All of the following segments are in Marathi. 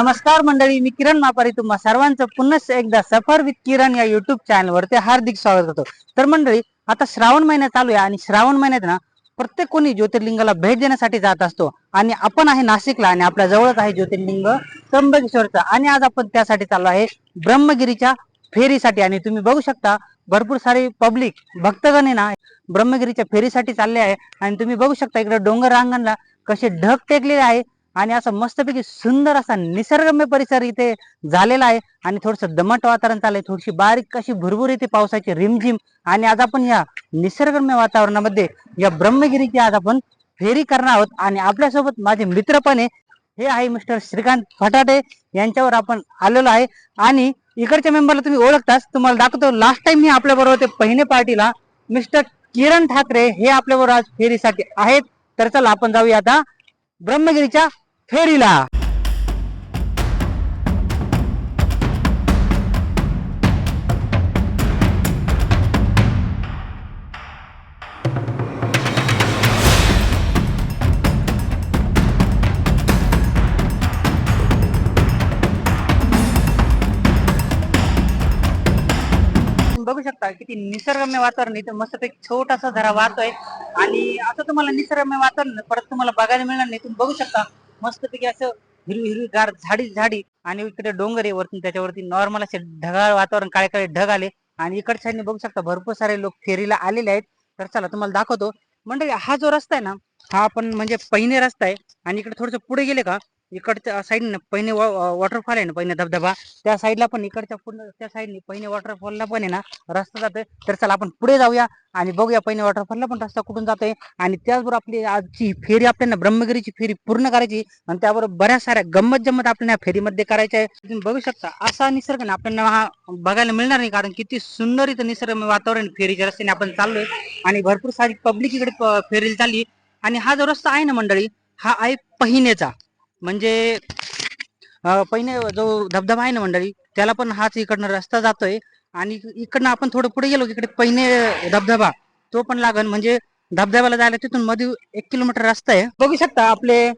नमस्कार मंडळी मी किरण मापारी तुम्हा सर्वांचं पुन्हा एकदा सफर विथ किरण या युट्यूब चॅनल वरती हार्दिक स्वागत करतो. तर मंडळी आता श्रावण महिना चालू आहे आणि श्रावण महिन्यात ना प्रत्येक कोणी ज्योतिर्लिंगाला भेट देण्यासाठी जात असतो. आणि आपण आहे नाशिकला आणि आपल्या जवळच आहे ज्योतिर्लिंग त्र्यंबकेश्वरचं. आणि आज आपण त्यासाठी चाललो आहे ब्रह्मगिरीच्या फेरीसाठी. आणि तुम्ही बघू शकता भरपूर सारी पब्लिक भक्तगण आहे ना ब्रह्मगिरीच्या फेरीसाठी चालले आहे. आणि तुम्ही बघू शकता इकडे डोंगर रांगांना कसे ढग टेकलेले आहे. आणि असं मस्तपैकी सुंदर असा निसर्गम्य परिसर इथे झालेला आहे. आणि थोडस दमट वातावरण चाललंय. थोडीशी बारीक अशी भरभूर इथे पावसाची रिमझिम. आणि आज आपण या निसर्गम्य वातावरणामध्ये या ब्रह्मगिरीची आज आपण फेरी करणार आहोत. आणि आपल्यासोबत माझे मित्र पण आहे. हे आहे मिस्टर श्रीकांत फटाटे. यांच्यावर आपण आलेलो आहे. आणि इकडच्या मेंबरला तुम्ही ओळखताच तुम्हाला दाखवतो लास्ट टाइम मी आपल्या बरोबर ते पहिने पार्टीला. मिस्टर किरण ठाकरे हे आपल्याबरोबर आज फेरीसाठी आहेत. तर चला आपण जाऊया आता ब्रह्मगिरीच्या फेरीला. तुम्ही बघू शकता किती निसर्गम्य वातावरण इथं एक छोटासा झरा वाहतोय. आणि असं तुम्हाला निसर्गम्य वातावरण परत तुम्हाला बघायला मिळणार नाही. तुम्ही बघू शकता मस्तपैकी असं हिरवी हिरवी गार झाडी झाडी आणि इकडे डोंगर आहे वरती त्याच्यावरती नॉर्मल असे ढगाळ वातावरण काळे काळे ढग आले. आणि इकडच्या साईडने बघू शकता भरपूर सारे लोक फेरीला आलेले आहेत. तर चला तुम्हाला दाखवतो. मंडळी हा जो रस्ता आहे ना हा आपण म्हणजे पहिने रस्ता आहे. आणि इकडे थोडस पुढे गेले का इकडच्या साईडने पहिने वॉटरफॉल आहे ना पहिने धबधबा त्या साईडला पण इकडच्या पूर्ण त्या साईडने पहिने वॉटरफॉलला पण आहे ना रस्ता जातोय. तर चला आपण पुढे जाऊया आणि बघूया पहिने वॉटरफॉलला पण रस्ता कुठून जातोय. आणि त्याचबरोबर आपली आजची फेरी आपल्याला ब्रह्मगिरीची फेरी पूर्ण करायची आणि त्याबरोबर बऱ्याच साऱ्या गंमत जम्मत आपल्याला फेरीमध्ये करायच्या आहे तुम्ही बघू शकता असा निसर्ग ना आपल्याला हा बघायला मिळणार नाही. कारण किती सुंदर इथं निसर्ग वातावरण फेरीच्या रस्त्याने आपण चाललोय. आणि भरपूर सारी पब्लिक इकडे फेरीला चालली. आणि हा जो रस्ता आहे ना मंडळी हा आहे पहिनेचा. म्हणजे पहिने जो धबधबा आहे ना मंडळी त्याला पण हाच इकडनं रस्ता जातोय आणि इकडनं आपण थोडं पुढे गेलो इकडे पहिने धबधबा तो पण लागन. म्हणजे धबधब्याला जायला तिथून मध्ये एक किलोमीटर रस्ता आहे. बघू शकता आपले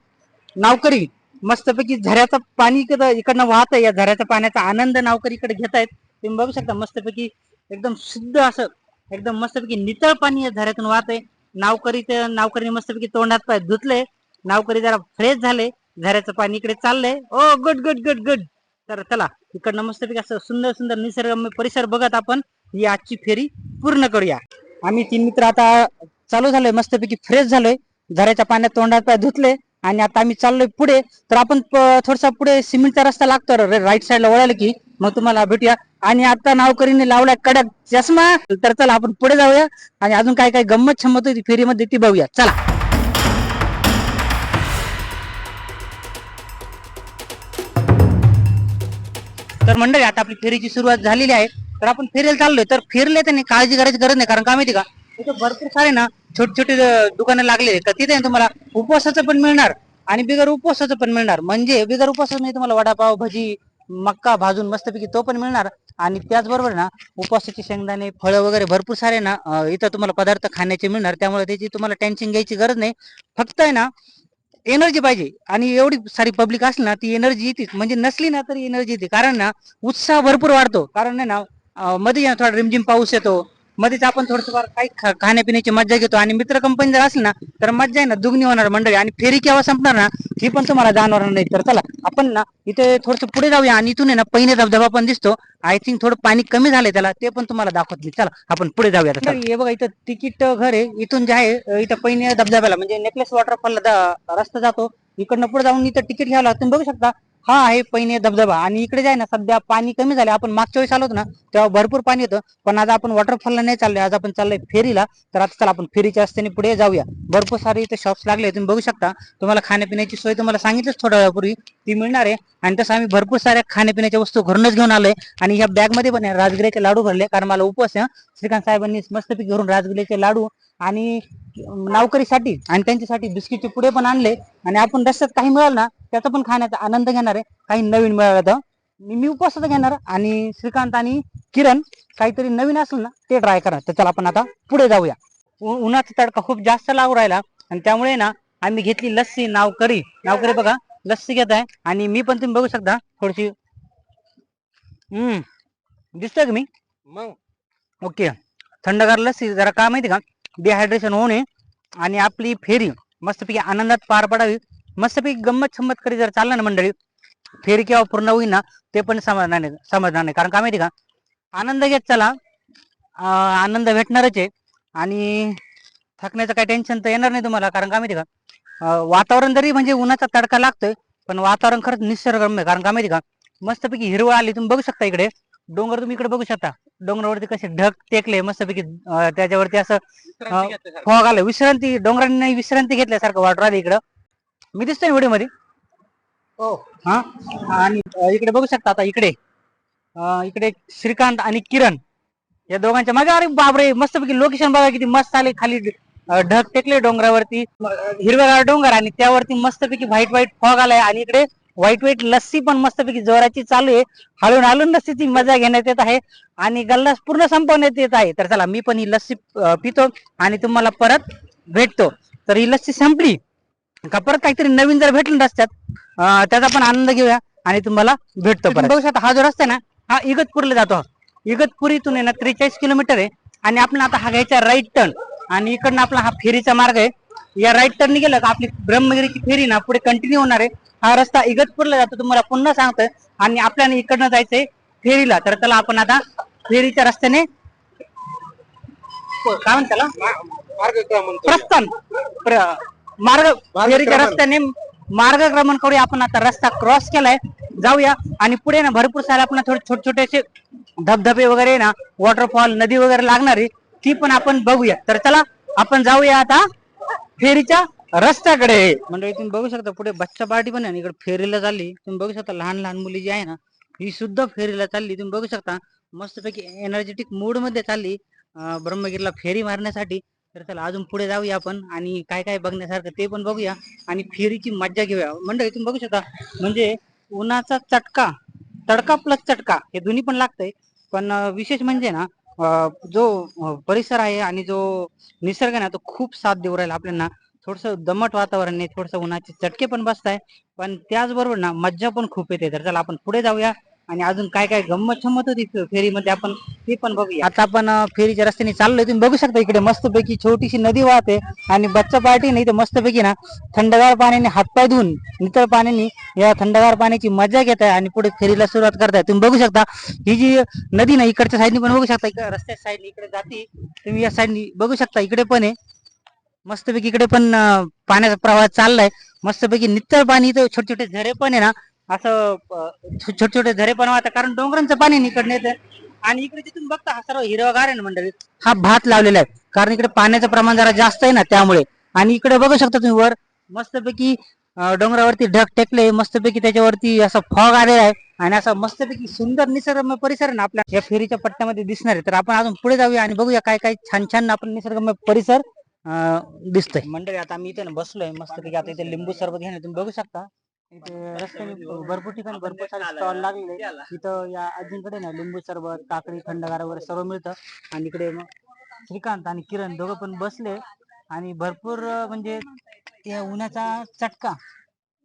नावकरी मस्तपैकी झऱ्याचं पाणी इकडनं वाहत आहे या झऱ्याच्या पाण्याचा आनंद नावकरी इकडे घेत आहेत. तुम्ही बघू शकता मस्तपैकी एकदम शुद्ध असं एकदम मस्तपैकी नितळ पाणी या झऱ्यातून वाहत आहे नावकरी नावकरीने मस्तपैकी तोंडात पाय धुतले नावकरी जरा फ्रेश झाले. झऱ्याचं पाणी इकडे चाललंय. Oh good good good good तर चला इकडनं मस्तपैकी असं सुंदर सुंदर निसर्गरम्य परिसर बघत आपण ही आजची फेरी पूर्ण करूया. आम्ही तीन मित्र आता चालू झालोय मस्तपैकी फ्रेश झालोय. झऱ्याच्या पाण्यात तोंडात पाय धुतले आणि आता आम्ही चाललोय पुढे. तर आपण थोडासा पुढे सिमेंटचा रस्ता लागतो राईट साईडला वळायला की मग तुम्हाला भेटूया. आणि आता नावकरीने लावलाय कडक चष्मा. तर चला आपण पुढे जाऊया आणि अजून काय काय गंमत छमत होती फेरीमध्ये ती बघूया. चला. तर मंडळी आता आपली फेरीची सुरुवात झालेली आहे. तर आपण फेरीला चाललोय. तर फिरले त्यांनी काळजी करायची गरज नाही. कारण का माहिती का? तिथे भरपूर सारे ना छोटे छोटे दुकानं लागले तर तिथे तुम्हाला उपवासाचं पण मिळणार आणि बिगर उपवासाचं पण मिळणार. म्हणजे बिगर उपवासाचं म्हणजे तुम्हाला वडापाव भजी मक्का भाजून मस्तपैकी तो पण मिळणार. आणि त्याचबरोबर ना उपवासाचे शेंगदाणे फळं वगैरे भरपूर सारे ना इथं तुम्हाला पदार्थ खाण्याचे मिळणार. त्यामुळे त्याची तुम्हाला टेन्शन घ्यायची गरज नाही. फक्त आहे ना एनर्जी पाहिजे. आणि एवढी सारी पब्लिक असली ना ती एनर्जी येते. म्हणजे नसली ना तरी एनर्जी येते. कारण ना उत्साह भरपूर वाढतो. कारण ना मध्ये थोडा रिमझिम पाऊस येतो. मध्येच आपण थोडस काही खा- खाण्यापिण्याची मज्जा घेतो आणि मित्र कंपनी जर असली ना तर मज्जा आहे ना दुगणी होणार मंडळी. आणि फेरी केव्हा संपणार ना ही पण तुम्हाला जाणवणार नाही. तर चला आपण ना इथे थोडस पुढे जाऊया आणि इथून आहे ना पहिने धबधबा पण दिसतो. आय थिंक थोडं पाणी कमी झालंय त्याला ते पण तुम्हाला दाखवत मी चला आपण पुढे जाऊया. आता. हे बघा इथं तिकीट घर आहे. इथून जे आहे अं, इथं पहिने धबधब्याला म्हणजे नेकलेस वॉटरफॉलला रस्ता जातो. इकडनं पुढे जाऊन इथं तिकीट घ्यावं लागतं. तुम्ही बघू शकता हा आहे पहिने धबधबा. आणि इकडे जाय ना सध्या पाणी कमी झाले आपण मागच्या वेळेस आलो होतो ना तेव्हा भरपूर पाणी होतं पण आज आपण वॉटरफॉलला नाही चाललोय. आज आपण चाललोय फेरीला. तर आता चला आपण फेरीच्या रस्त्याने पुढे जाऊया. भरपूर सारे इथे शॉप्स लागले तुम्ही बघू शकता. तुम्हाला खाण्यापिण्याची सोय तुम्हाला सांगितलंच थोड्या वेळापूर्वी. ती मिळणार आहे. आणि तसं आम्ही भरपूर साऱ्या खाण्यापिण्याच्या वस्तू घरूनच घेऊन आलोय. आणि ह्या बॅगमध्ये पण आहे. राजगिऱ्याचे लाडू भरले. कारण मला उपवास आहे श्रीकांत साहेबांनी मस्तपैकी घरून राजगिऱ्याचे लाडू आणि नावकरीसाठी आणि त्यांच्यासाठी बिस्किटचे पुढे पण आणले. आणि आपण रस्त्यात काही मिळालं ना त्याचा पण खाण्याचा आनंद घेणार आहे. काही नवीन मिळालं तर. मी मी उपवासाचं घेणार आणि श्रीकांत आणि किरण काहीतरी नवीन असेल ना ते ट्राय करा. तर चला आपण आता पुढे जाऊया. उन्हाचा तडका खूप जास्त लागू राहिला. आणि त्यामुळे ना आम्ही घेतली लस्सी नावकरी. नावकरी बघा लस्सी घेत आहे. आणि मी पण तुम्ही बघू शकता थोडीशी. हम्म. दिसतंय का मी? मग. ओके. थंडगार लस्सी जरा काय माहिती का? डिहायड्रेशन होऊ नये आणि आपली फेरी मस्तपैकी आनंदात पार पडावी. मस्तपैकी गंमत छंमत करी जर चाललं ना मंडळी फेरी केव्हा पूर्ण होईल ना ते पण समजणार नाही समजणार नाही. कारण का माहिती का? आनंद घेत चला. आनंद भेटणारच आहे. आणि थकण्याचं काही टेन्शन तर येणार नाही तुम्हाला. कारण का माहिती का? वातावरण जरी म्हणजे उन्हाचा तडका लागतोय पण वातावरण खरंच निसर्गरम्य आहे. कारण का माहिती का? मस्तपैकी हिरवळ आली तुम्ही बघू शकता इकडे. डोंगर तुम्ही इकडे बघू शकता. डोंगरावरती कसे ढग टेकले मस्तपैकी त्याच्यावरती असं. फॉग आलं. विश्रांती डोंगरांनी विश्रांती घेतल्यासारखं वाटू राहिलं इकडं. मी दिसतोय व्हिडिओमध्ये हो. हा? आणि इकडे बघू शकता आता इकडे. इकडे श्रीकांत आणि किरण. या दोघांच्या मागे अरे बापरे मस्तपैकी लोकेशन बघा किती मस्त आले. खाली ढग टेकले डोंगरावरती. हिरवेगार डोंगर आणि त्यावरती मस्तपैकी व्हाईट व्हाईट फॉग आलाय. आणि इकडे व्हाईट व्हाईट लस्सी पण मस्तपैकी जोराची चालू आहे. हलून हलून लस्सीची मजा घेण्यात येत आहे. आणि गल्लास पूर्ण संपवण्यात येत आहे. तर चला मी पण ही लस्सी पितो आणि तुम्हाला परत भेटतो. तर ही लस्सी संपली. का परत काहीतरी नवीन जर भेटलं रस्त्यात त्याचा पण आनंद घेऊया आणि तुम्हाला भेटतो परत. बघू शकता हा जो रस्ता ना हा इगतपूरला जातो. इगतपुरीतून आहे ना त्रेचाळीस किलोमीटर आहे. आणि आपण आता हा घ्यायचा राईट टर्न आणि इकडनं आपला हा फेरीचा मार्ग आहे. या राईट टर्न गेलं का आपली ब्रह्मगिरीची फेरी ना पुढे कंटिन्यू होणार आहे. हा रस्ता इगतपूरला जातो तुम्हाला पुन्हा सांगतोय. आणि आपल्याला इकडनं जायचंय फेरीला. तर त्याला आपण आता फेरीच्या रस्त्याने काय करूया. प्रस्थान. प्र- मार्ग फेरीच्या रस्त्याने मार्गक्रमण करूया. आपण आता रस्ता क्रॉस केलाय. जाऊया. आणि पुढे ना भरपूर सारे आपण थोडे छोटे छोटेसे धबधबे वगैरे ना वॉटरफॉल नदी वगैरे लागणार ती पण आपण बघूया. तर चला आपण जाऊया आता फेरीच्या रस्त्याकडे म्हणजे तुम्ही बघू शकता पुढे बच्चा पार्टी पण आहे इकडे फेरीला चालली. तुम्ही बघू शकता लहान लहान मुली जी आहे ना ही सुद्धा फेरीला चालली. तुम्ही बघू शकता मस्तपैकी एनर्जेटिक मूडमध्ये चालली ब्रह्मगिरीला फेरी मारण्यासाठी. तर चला अजून पुढे जाऊया आपण आणि काय काय बघण्यासारखं ते पण बघूया आणि फेरीची मज्जा घेऊया. मंडळी तुम्ही बघू शकता म्हणजे उन्हाचा चटका तडका प्लस चटका हे दोन्ही पण लागतंय. पण विशेष म्हणजे ना जो परिसर आहे आणि जो निसर्ग आहे ना तो खूप साथ देऊ राहिला आपल्याला. थोडस दमट वातावरण आहे थोडस उन्हाचे चटके पण बसत आहे पण त्याचबरोबर ना मज्जा पण खूप येते. तर चला आपण पुढे जाऊया. आणि अजून काय काय गंमत छमत होती फेरीमध्ये आपण ते पण बघूया. आता आपण फेरीच्या रस्त्याने चाललोय. तुम्ही बघू शकता इकडे मस्तपैकी छोटीशी नदी वाहते आणि बच्चा पार्टी नाही तर मस्तपैकी ना थंडगार पाण्याने हातपाय धुवून नितळ पाण्याने या थंडगार पाण्याची मजा घेत आहे आणि पुढे फेरीला सुरुवात करताय. तुम्ही बघू शकता ही जी नदी ना इकडच्या साईडनी पण बघू शकता इकडे रस्त्याच्या साईडनी इकडे जाते. तुम्ही या साईडनी बघू शकता इकडे पण आहे. मस्तपैकी इकडे पण अं, पाण्याचा प्रवाह चाललाय. मस्तपैकी नितळ पाणी इथं छोटे छोटे झरे पण आहे ना असं अं, छो- छोटे छोटे झरे पण वाहतात. कारण डोंगरांचं पाणी इकडे येतं आणि इकडे तिथून बघता हा सर्व हिरवगार आहे ना मंडळी. हा भात लावलेला आहे. कारण इकडे पाण्याचं प्रमाण जरा जास्त आहे ना त्यामुळे. आणि इकडे बघू शकता तुम्ही वर मस्तपैकी अं, डोंगरावरती ढग टेकले. मस्तपैकी त्याच्यावरती असं फॉग आलेला आहे. आणि असं मस्तपैकी सुंदर निसर्गमय परिसर आहे ना आपल्या या फेरीच्या पट्ट्यामध्ये दिसणार आहे. तर आपण अजून पुढे जाऊया आणि बघूया काय काय छान छान आपण निसर्गमय परिसर दिसतंय. मंडळी आता आम्ही इथे ना बसलोय मस्तपैकी आता इथे लिंबू सरबत घेणे तुम्ही बघू शकता. इथे रस्त्याने भरपूर ठिकाणी भरपूर सारे स्टॉल लागले इथं या आजींकडे ना लिंबू सरबत काकडी थंडगार वगैरे सर्व मिळतं. आणि इकडे मग श्रीकांत आणि किरण दोघं पण बसले. आणि भरपूर म्हणजे त्या उन्हाचा चटका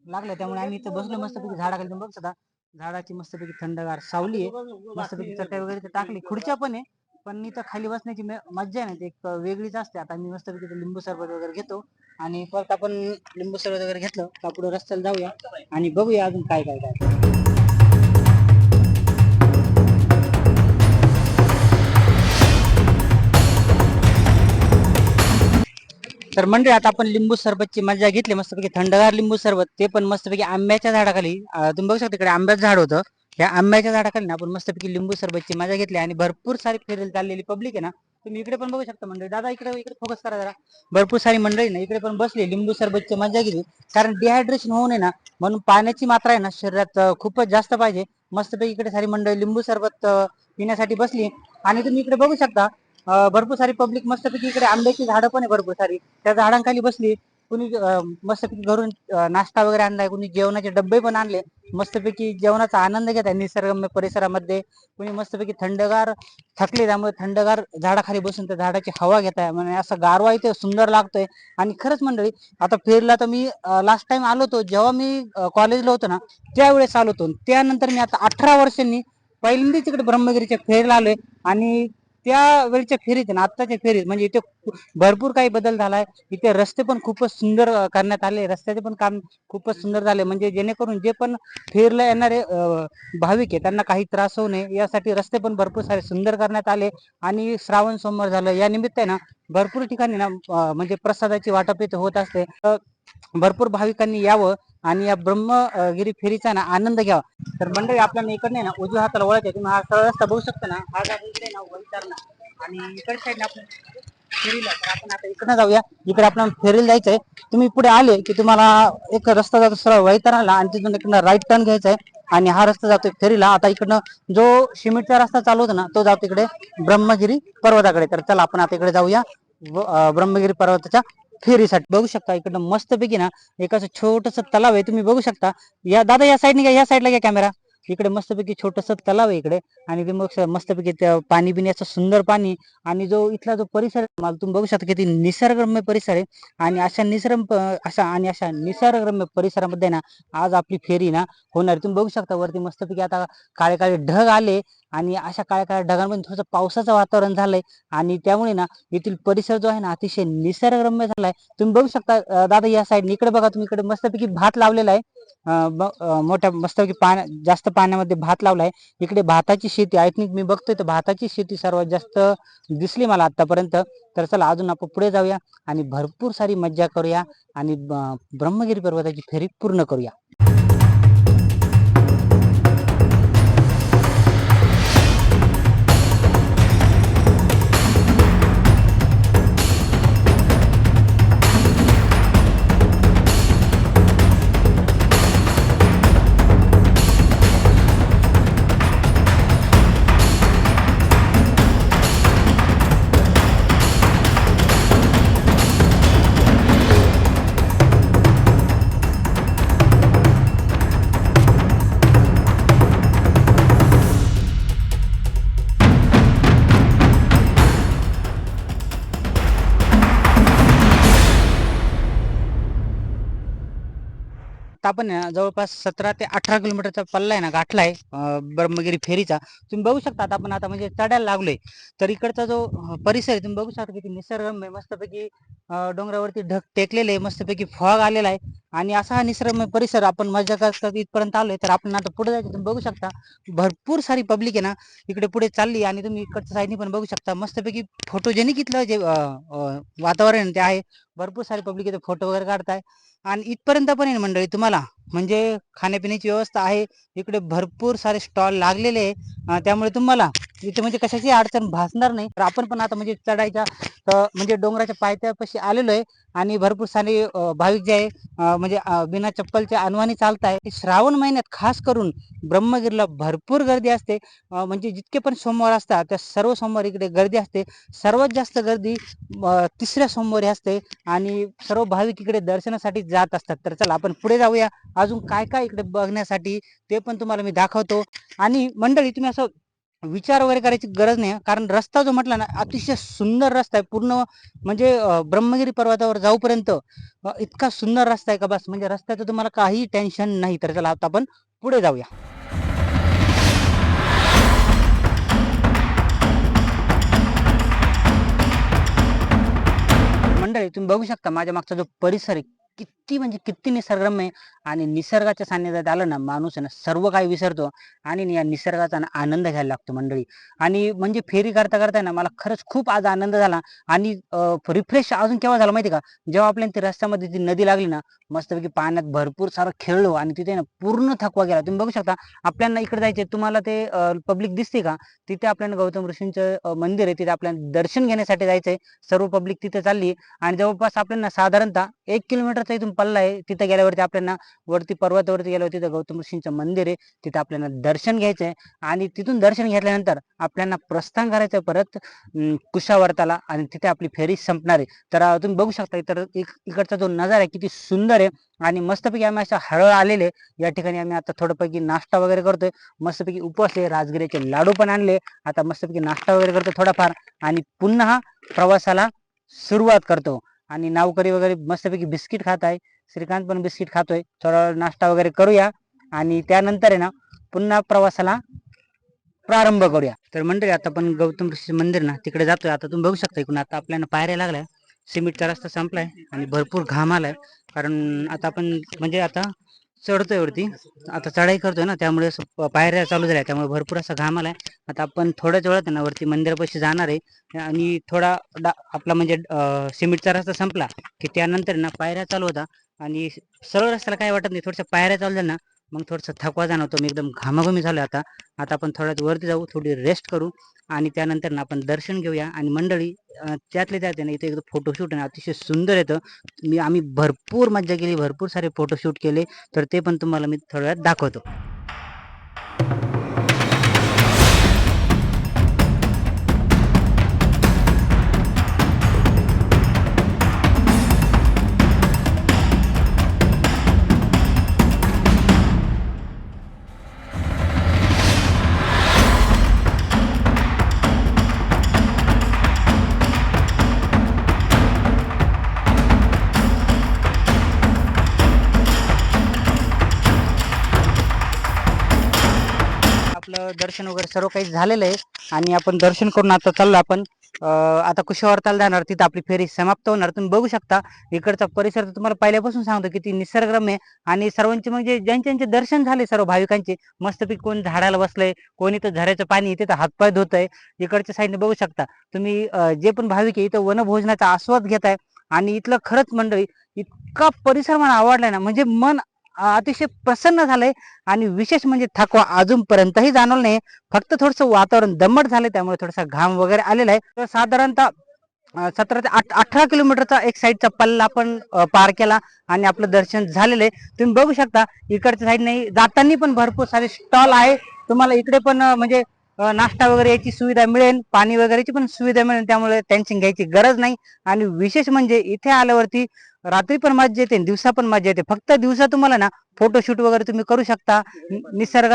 लागला त्यामुळे आम्ही इथे बसलो मस्तपैकी झाडाखाली तुम्ही बघू शकता. झाडाची मस्तपैकी थंडगार सावली आहे. मस्तपैकी चटई वगैरे टाकली. खुर्च्या पण आहे. पण इथं खाली बसण्याची मे- मज्जा आहे ना ती एक वेगळीच असते. आता मी मस्तपैकी लिंबू सरबत वगैरे घेतो आणि परत आपण लिंबू सरबत वगैरे घेतलं का पुढे रस्त्याला जाऊया आणि बघूया अजून काय काय काय. तर मंडळी आता आपण लिंबू सरबतची मजा घेतली. मस्तपैकी थंडगार लिंबू सरबत ते पण मस्तपैकी आंब्याच्या झाडाखाली. अं, तुम्ही बघू शकता इकडे आंब्याचं झाड होतं. या आंब्याच्या झाडाखाली ना आपण मस्तपैकी लिंबू सरबतची मजा घेतली आणि भरपूर सारी फिरेल चाललेली पब्लिक आहे ना तुम्ही इकडे पण बघू शकता मंडळी. दादा इकडे इकडे फोकस करा जरा. भरपूर सारी मंडळी ना इकडे पण बसली लिंबू सरबतची मजा घेतली. कारण डिहायड्रेशन होऊ नये ना म्हणून पाण्याची मात्रा आहे ना शरीरात खूपच जास्त पाहिजे. मस्तपैकी इकडे सारी मंडळी लिंबू सरबत पिण्यासाठी बसली आणि तुम्ही इकडे बघू शकता भरपूर सारी पब्लिक मस्तपैकी इकडे आंब्याची झाडं पण आहे भरपूर सारी. त्या झाडांखाली बसली कुणी मस्तपैकी घरून नाश्ता वगैरे आणलाय कुणी जेवणाचे डब्बे पण आणले मस्तपैकी जेवणाचा आनंद घेत आहे निसर्गम्य परिसरामध्ये. कुणी मस्तपैकी थंडगार थकले त्यामुळे थंडगार झाडाखाली बसून त्या झाडाची हवा घेत आहे. म्हणजे असं गारवा इथे सुंदर लागतोय. आणि खरंच मंडळी आता फिरला तर मी लास्ट टाइम आलो होतो जेव्हा मी कॉलेजला होतो ना त्यावेळेस आलो होतो. त्यानंतर मी आता अठरा वर्षांनी पहिल्यांदाच इकडे ब्रह्मगिरीच्या फेरीला आलोय. आणि त्या वेळच्या फेरीत ना आत्ताच्या फेरीत म्हणजे इथे भरपूर काही बदल झालाय. इथे रस्ते पण खूपच सुंदर करण्यात आले. रस्त्याचे पण काम खूपच सुंदर झाले. म्हणजे जेणेकरून जे पण फेरला येणारे भाविक आहे त्यांना काही त्रास होऊ नये. यासाठी रस्ते पण भरपूर सारे सुंदर करण्यात आले. आणि श्रावण सोमवार झालं. या निमित्त ना भरपूर ठिकाणी ना म्हणजे प्रसादाची वाटप इथे होत असते. तर भरपूर भाविकांनी यावं. आणि या ब्रह्मगिरी फेरीचा ना आनंद घ्यावा. तर मंडळी आपल्याला इकडने ना उजव्या हाताला वळत आहे तुम्ही हा सरळ रस्ता बघू शकता ना. हा इकडे ना वैतरणा आणि इकडे साईड आपण फेरीला तर आपण आता इकडे जाऊया. इकडे आपण फेरीला जायचंय. तुम्ही पुढे आले की तुम्हाला एक रस्ता जातो सरळ वैतरणाला आणि तिथून इकडनं राईट टर्न घ्यायचा आहे आणि हा रस्ता जातो फेरीला. आता इकडनं जो सिमेंटचा रस्ता चालू होता ना तो जातो इकडे ब्रह्मगिरी पर्वताकडे. तर चला आपण आता इकडे जाऊया. ब्रह्मगिरी पर्वताच्या फेरीसाठी. बघू शकता इकडनं मस्तपैकी ना एक असं छोटस तलाव आहे तुम्ही बघू शकता. या दादा या साईडने घ्या या साईडला घ्या कॅमेरा इकडे मस्तपैकी छोटस तलाव आहे इकडे. आणि ते मग मस्तपैकी पाणी पिण्याचं सुंदर पाणी आणि जो इथला जो परिसर आहे, मला तुम्ही बघू शकता किती निसर्गरम्य परिसर आहे. आणि अशा निसर्ग अशा आणि अशा निसर्गरम्य परिसरामध्ये ना आज आपली फेरी ना होणार. तुम्ही बघू शकता वरती मस्तपैकी आता काळे काळे ढग आले आणि अशा काळ्या काळ्या ढगांमध्ये थोडंसं पावसाचं वातावरण झालंय. आणि त्यामुळे ना येथील परिसर जो आहे ना अतिशय निसर्गरम्य झालाय. तुम्ही बघू शकता दादा या साईड इकडे बघा तुम्ही इकडे मस्तपैकी भात लावलेला आहे. मोठ्या मस्तपैकी पाण्या जास्त पाण्यामध्ये भात लावलाय. इकडे भाताची शेती आय थिंक मी बघतोय तर भाताची शेती सर्वात जास्त दिसली मला आतापर्यंत तर चला अजून आपण पुढे जाऊया आणि भरपूर सारी मज्जा करूया आणि ब्रह्मगिरी पर्वताची फेरी पूर्ण करूया. आपण आहे ना जवळपास सतरा ते अठरा किलोमीटरचा पल्ला आहे ना गाठला आहे ब्रह्मगिरी फेरीचा. तुम्ही बघू शकता आता आपण आता म्हणजे चढायला लागलोय. तर इकडचा जो परिसर आहे तुम्ही बघू शकता किती निसर्गरम्य मस्तपैकी डोंगरावरती ढग टेकलेले आहे मस्तपैकी फॉग आलेला आहे. आणि असा हा निसर्गरम्य परिसर आपण मजा करत इथपर्यंत आलोय तर आपण आता पुढे जायचं तुम्ही बघू शकता. भरपूर सारी पब्लिक आहे ना इकडे पुढे चालली आणि तुम्ही इकडच्या साईडनी पण बघू शकता. मस्तपैकी फोटोजेनिक इथलं जे वातावरण आहे ते आहे भरपूर सारी पब्लिक इथे फोटो वगैरे काढताय. आणि इथपर्यंत पण आहे ना मंडळी तुम्हाला म्हणजे खाण्यापिण्याची व्यवस्था आहे. इकडे भरपूर सारे स्टॉल लागलेले आहे. त्यामुळे तुम्हाला इथे म्हणजे कशाची अडचण भासणार नाही. तर आपण पण आता म्हणजे चढायच्या म्हणजे डोंगराच्या पायथ्यापाशी आलेलो आहे. आणि भरपूर सारे भाविक जे आहे म्हणजे बिना चप्पलच्या अनवाणी चालताय. श्रावण महिन्यात खास करून ब्रह्मगिरीला भरपूर गर्दी असते. म्हणजे जितके पण सोमवार असतात त्या सर्व सोमवार इकडे गर्दी असते. सर्वात जास्त गर्दी तिसऱ्या सोमवारी असते. आणि सर्व भाविक इकडे दर्शनासाठी जात असतात. तर चला आपण पुढे जाऊया. अजून काय काय इकडे बघण्यासाठी ते पण तुम्हाला मी दाखवतो. आणि मंडळी तुम्ही असं विचार वगैरे करायची गरज नाही हं. कारण रस्ता जो म्हटला ना अतिशय सुंदर रस्ता आहे. पूर्ण म्हणजे ब्रह्मगिरी पर्वतावर जाऊपर्यंत इतका सुंदर रस्ता आहे का बस? म्हणजे रस्त्याचं तुम्हाला काही टेन्शन नाही. तर चला आता आपण पुढे जाऊया. मंडळी तुम्ही बघू शकता माझ्या मागचा जो परिसर आहे किती म्हणजे किती निसर्गरम्य आहे. आणि निसर्गाच्या सान्निध्यात आलं ना माणूस आहे ना सर्व काही विसरतो आणि या निसर्गाचा ना आनंद घ्यायला लागतो मंडळी. आणि म्हणजे फेरी करता करता ना मला खरंच खूप आज आनंद झाला आणि रिफ्रेश अजून केव्हा झाला माहिती का? जेव्हा आपल्या ती रस्त्यामध्ये ती नदी लागली ना मस्तपैकी पाण्यात भरपूर सारं खेळलो आणि तिथे ना पूर्ण थकवा गेला. तुम्ही बघू शकता आपल्याला इकडे जायचे तुम्हाला ते पब्लिक दिसते का? तिथे आपल्याला गौतम ऋषींचं मंदिर आहे तिथे आपल्याला दर्शन घेण्यासाठी जायचंय. सर्व पब्लिक तिथे चालली आणि जवळपास आपल्याला साधारणतः एक किलोमीटरचा इथून पल्ला आहे तिथे गेल्यावरती आपल्याला वरती पर्वतावरती गेलो तिथं गौतम ऋषींचं मंदिर आहे. तिथं आपल्याला दर्शन घ्यायचं आहे आणि तिथून दर्शन घेतल्यानंतर आपल्याला प्रस्थान करायचं परत कुशावर्ताला आणि तिथे आपली फेरी संपणार आहे. तर तुम्ही बघू शकता इतर इक- इकडचा जो नजारा आहे किती सुंदर आहे आणि मस्तपैकी आम्ही अशा हळहळ आलेले या ठिकाणी आम्ही आता थोडंपैकी नाश्ता वगैरे करतोय. मस्तपैकी उपसले राजगिरीचे लाडू पण आणले. आता मस्तपैकी नाश्ता वगैरे करतो थोडाफार आणि पुन्हा प्रवासाला सुरुवात करतो. आणि नावकरी वगैरे मस्तपैकी बिस्किट खात आहे श्रीकांत पण बिस्किट खातोय. थोडा नाश्ता वगैरे करूया आणि त्यानंतर आहे ना पुन्हा प्रवासाला प्रारंभ करूया. तर मंडळी आता पण गौतम ऋषी मंदिर ना तिकडे जातोय. आता तुम्ही बघू शकता इकडून. आता आपल्याला पायऱ्या लागल्या. सिमेंटचा रस्ता संपलाय आणि भरपूर घाम आलाय. कारण आता आपण म्हणजे आता चढतोय वरती. आता चढाई करतोय ना त्यामुळे पायऱ्या चालू झाल्या. त्यामुळे भरपूर असा घाम आलाय. आता आपण थोड्याच वेळात ना वरती मंदिरापाशी जाणार आहे. आणि थोडा डा- आपला म्हणजे सिमेंटचा रस्ता संपला की त्यानंतर ना पायऱ्या चालू होता. आणि सरळ रस्त्याला काय वाटत नाही थोड्याशा पायऱ्या चालू झाल्या ना मग थोडंसं थकवा जाणवतो. मी एकदम घामाघुमी झालो आता. आता आपण थोड्यात वरती जाऊ थोडी रेस्ट करू आणि त्यानंतर ना आपण दर्शन घेऊया. आणि मंडळी त्यातले त्यात आहे ना इथे एकदम फोटोशूट आहे ना अतिशय सुंदर येतं मी आम्ही भरपूर मज्जा केली भरपूर सारे फोटोशूट केले. तर ते पण तुम्हाला मी थोड्या वेळात दाखवतो. दर्शन वगैरे सर्व काही झालेलं आहे. आणि आपण दर्शन करून आता चाललो आपण. आता कुशावर्ताला जाणार तिथं आपली फेरी समाप्त होणार. तुम्ही बघू शकता इकडचा परिसर तर तुम्हाला पहिल्यापासून सांगतो किती निसर्गरम्य आहे. आणि सर्वांचे म्हणजे ज्यांचे ज्यांचे दर्शन झाले सर्व भाविकांचे मस्तपैकी कोण झाडाला बसलंय कोणी तर झऱ्याचं पाणी इथे तर हातपाय धुतय. इकडच्या साईडने बघू शकता तुम्ही जे पण भाविक आहे इथं वनभोजनाचा आस्वाद घेताय. आणि इथलं खरंच मंडळी इतका परिसर मला आवडलाय ना म्हणजे मन अतिशय प्रसन्न झालंय आणि विशेष म्हणजे थकवा अजूनपर्यंतही जाणवलं नाही. फक्त थोडस वातावरण दमट झालं त्यामुळे थोडासा घाम वगैरे आलेला आहे. तर साधारणतः सतरा ते आठ अठरा किलोमीटरचा एक साईडचा पल्ला आपण पार केला आणि आपलं दर्शन झालेलं आहे. तुम्ही बघू शकता इकडच्या साईडने जाताना पण भरपूर सारे स्टॉल आहे. तुम्हाला इकडे पण म्हणजे नाश्ता वगैरे याची सुविधा मिळेल पाणी वगैरेची पण सुविधा मिळेल त्यामुळे टेन्शन घ्यायची गरज नाही. आणि विशेष म्हणजे इथे आल्यावरती रात्री पण मजा येते दिवसा पण मजा येते. फक्त दिवसा तुम्हाला ना फोटोशूट वगैरे तुम्ही करू शकता. निसर्ग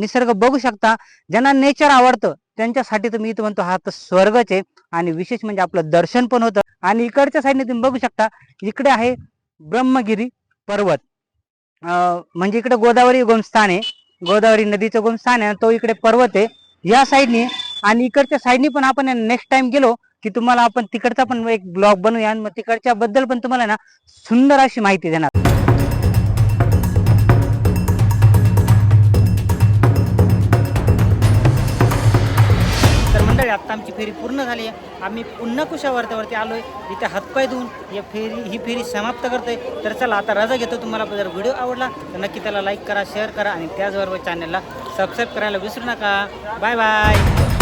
निसर्ग बघू शकता. ज्यांना नेचर आवडतं त्यांच्यासाठी तुम्ही इथं म्हणतो हा तर स्वर्गच आहे. आणि विशेष म्हणजे आपलं दर्शन पण होतं. आणि इकडच्या साईडने तुम्ही बघू शकता इकडे आहे ब्रह्मगिरी पर्वत. म्हणजे इकडे गोदावरी गोमस्थान आहे. गोदावरी नदीचं गोमस्थान आहे तो इकडे पर्वत आहे. या साईडने आणि इकडच्या साईडने पण आपण नेक्स्ट टाइम गेलो की तुम्हाला आपण तिकडचा पण एक ब्लॉग बनवूया. आणि मग तिकडच्या बद्दल पण तुम्हाला ना सुंदर अशी माहिती देणार. फेरी पूर्ण झाली आहे. आम्ही पुन्हा कुशावर्तावरती आहे इथे हातपाय धुवून या फेरी ही फेरी समाप्त करतोय. तर चला आता रजा घेतो तुम्हाला. जर व्हिडिओ आवडला तर नक्की त्याला लाईक करा शेअर करा आणि त्याचबरोबर चॅनलला सबस्क्राईब करायला विसरू नका. Bye bye